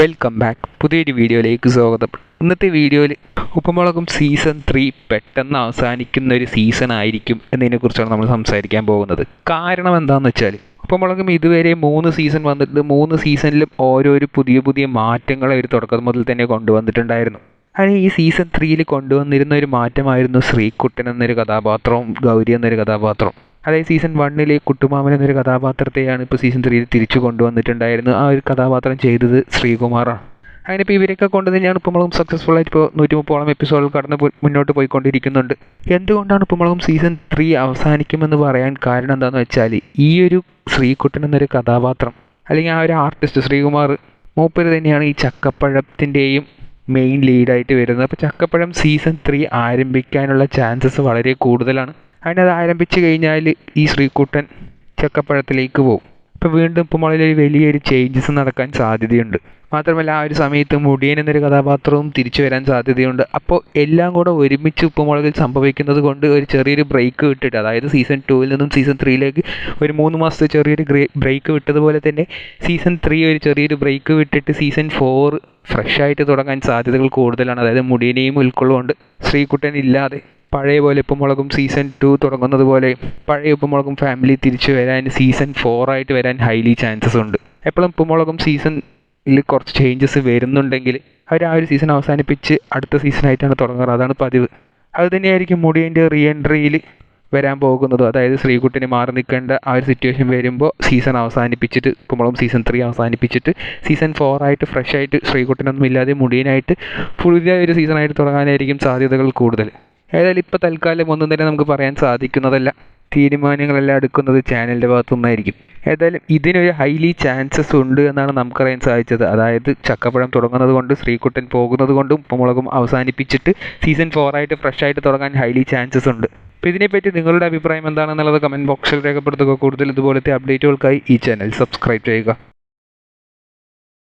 Welcome back പുതിയൊരു വീഡിയോയിലേക്ക് സ്വാഗതം. ഇന്നത്തെ വീഡിയോയിൽ ഉപ്പുമുളകും സീസൺ ത്രീ പെട്ടെന്ന് അവസാനിക്കുന്ന ഒരു സീസൺ ആയിരിക്കും എന്നതിനെക്കുറിച്ചാണ് നമ്മൾ സംസാരിക്കാൻ പോകുന്നത്. കാരണം എന്താണെന്ന് വെച്ചാൽ ഉപ്പുമുളകും ഇതുവരെ മൂന്ന് സീസൺ വന്നിട്ട് മൂന്ന് സീസണിലും ഓരോരോ പുതിയ പുതിയ മാറ്റങ്ങൾ ഒരു തുടക്കം മുതൽ തന്നെ കൊണ്ടുവന്നിട്ടുണ്ടായിരുന്നു. അതിന് ഈ സീസൺ ത്രീയിൽ കൊണ്ടുവന്നിരുന്ന ഒരു മാറ്റമായിരുന്നു ശ്രീകുട്ടൻ എന്നൊരു കഥാപാത്രവും ഗൗരി എന്നൊരു കഥാപാത്രവും അതായത് സീസൺ വണ്ണിലെ കുട്ടുമാമൻ എന്നൊരു കഥാപാത്രത്തെയാണ് ഇപ്പോൾ സീസൺ ത്രീയിൽ തിരിച്ചു കൊണ്ടുവന്നിട്ടുണ്ടായിരുന്നു ആ ഒരു കഥാപാത്രം ചെയ്തത് ശ്രീകുമാറാണ്. അങ്ങനെ ഇപ്പോൾ ഇവരൊക്കെ കൊണ്ട് തന്നെയാണ് ഉപ്പുമുളകും സക്സസ്ഫുൾ ആയിട്ട് ഇപ്പോൾ നൂറ്റി മുപ്പോളം എപ്പിസോഡിൽ കടന്ന് മുന്നോട്ട് പോയിക്കൊണ്ടിരിക്കുന്നുണ്ട്. എന്തുകൊണ്ടാണ് ഉപ്പുമുളകും സീസൺ ത്രീ അവസാനിക്കുമെന്ന് പറയാൻ കാരണം എന്താണെന്ന് വെച്ചാൽ ഈ ഒരു ശ്രീകുട്ടൻ എന്നൊരു കഥാപാത്രം അല്ലെങ്കിൽ ആ ഒരു ആർട്ടിസ്റ്റ് ശ്രീകുമാർ മൂപ്പര് തന്നെയാണ് ഈ ചക്കപ്പഴത്തിന്റെയും മെയിൻ ലീഡായിട്ട് വരുന്നത്. അപ്പോൾ ചക്കപ്പഴം സീസൺ ത്രീ ആരംഭിക്കാനുള്ള ചാൻസസ് വളരെ കൂടുതലാണ്. അതിനത് ആരംഭിച്ചു കഴിഞ്ഞാൽ ഈ ശ്രീകുട്ടൻ ചക്കപ്പഴത്തിലേക്ക് പോകും ഇപ്പോൾ വീണ്ടും ഒരു വലിയൊരു ചേഞ്ചസ് നടക്കാൻ സാധ്യതയുണ്ട്. മാത്രമല്ല ആ ഒരു സമയത്ത് മുടിയൻ എന്നൊരു കഥാപാത്രവും തിരിച്ചു വരാൻ സാധ്യതയുണ്ട്. അപ്പോൾ എല്ലാം കൂടെ ഒരുമിച്ച് ഉപ്പുമുളകിൽ സംഭവിക്കുന്നത് കൊണ്ട് ഒരു ചെറിയൊരു ബ്രേക്ക് വിട്ടിട്ട് അതായത് സീസൺ ടൂവിൽ നിന്നും സീസൺ ത്രീയിലേക്ക് ഒരു മൂന്ന് മാസത്തെ ചെറിയൊരു ബ്രേക്ക് വിട്ടതുപോലെ തന്നെ സീസൺ ത്രീ ഒരു ചെറിയൊരു ബ്രേക്ക് വിട്ടിട്ട് സീസൺ ഫോർ ഫ്രഷ് ആയിട്ട് തുടങ്ങാൻ സാധ്യതകൾ കൂടുതലാണ്. അതായത് മുടിയനെയും ഉൾക്കൊള്ളുകൊണ്ട് ശ്രീകുട്ടൻ ഇല്ലാതെ പഴയ പോലെ ഉപ്പുമുളകും സീസൺ ടു തുടങ്ങുന്നത് പോലെ പഴയ ഉപ്പുമുളകും ഫാമിലി തിരിച്ചു വരാൻ സീസൺ ഫോർ ആയിട്ട് വരാൻ ഹൈലി ചാൻസസ് ഉണ്ട്. എപ്പോഴും ഉപ്പുമുളകും സീസണിൽ കുറച്ച് ചേഞ്ചസ് വരുന്നുണ്ടെങ്കിൽ അവർ ആ ഒരു സീസൺ അവസാനിപ്പിച്ച് അടുത്ത സീസണായിട്ടാണ് തുടങ്ങാറ്. അതാണ് പതിവ്. അത് തന്നെയായിരിക്കും മുടിയന്റെ റീ എൻട്രിയിൽ വരാൻ പോകുന്നത്. അതായത് ശ്രീകുട്ടിന് മാറി നിൽക്കേണ്ട ആ ഒരു സിറ്റുവേഷൻ വരുമ്പോൾ സീസൺ അവസാനിപ്പിച്ചിട്ട് ഉപ്പുമുളകും സീസൺ ത്രീ അവസാനിപ്പിച്ചിട്ട് സീസൺ ഫോർ ആയിട്ട് ഫ്രഷ് ആയിട്ട് ശ്രീകുട്ടനൊന്നും ഇല്ലാതെ മുടിയനായിട്ട് പുതിയ ഒരു സീസണായിട്ട് തുടങ്ങാനായിരിക്കും സാധ്യതകൾ കൂടുതൽ. ഏതായാലും ഇപ്പോൾ തൽക്കാലം ഒന്നും തന്നെ നമുക്ക് പറയാൻ സാധിക്കുന്നതല്ല. തീരുമാനങ്ങളെല്ലാം എടുക്കുന്നത് ചാനലിന്റെ ഭാഗത്തുനിന്നായിരിക്കും ഏതായാലും ഇതിനൊരു ഹൈലി ചാൻസസ് ഉണ്ട് എന്നാണ് നമുക്കറിയാൻ സാധിച്ചത്. അതായത് ചക്കപ്പഴം തുടങ്ങുന്നത് കൊണ്ട് ശ്രീകുട്ടൻ പോകുന്നത് കൊണ്ടും മുളകും അവസാനിപ്പിച്ചിട്ട് സീസൺ ഫോർ ആയിട്ട് ഫ്രഷ് ആയിട്ട് തുടങ്ങാൻ ഹൈലി ചാൻസസ് ഉണ്ട്. അപ്പോൾ ഇതിനെപ്പറ്റി നിങ്ങളുടെ അഭിപ്രായം എന്താണെന്നുള്ളത് കമന്റ് ബോക്സിൽ രേഖപ്പെടുത്തുക. കൂടുതൽ ഇതുപോലത്തെ അപ്ഡേറ്റുകൾക്കായി ഈ ചാനൽ സബ്സ്ക്രൈബ് ചെയ്യുക.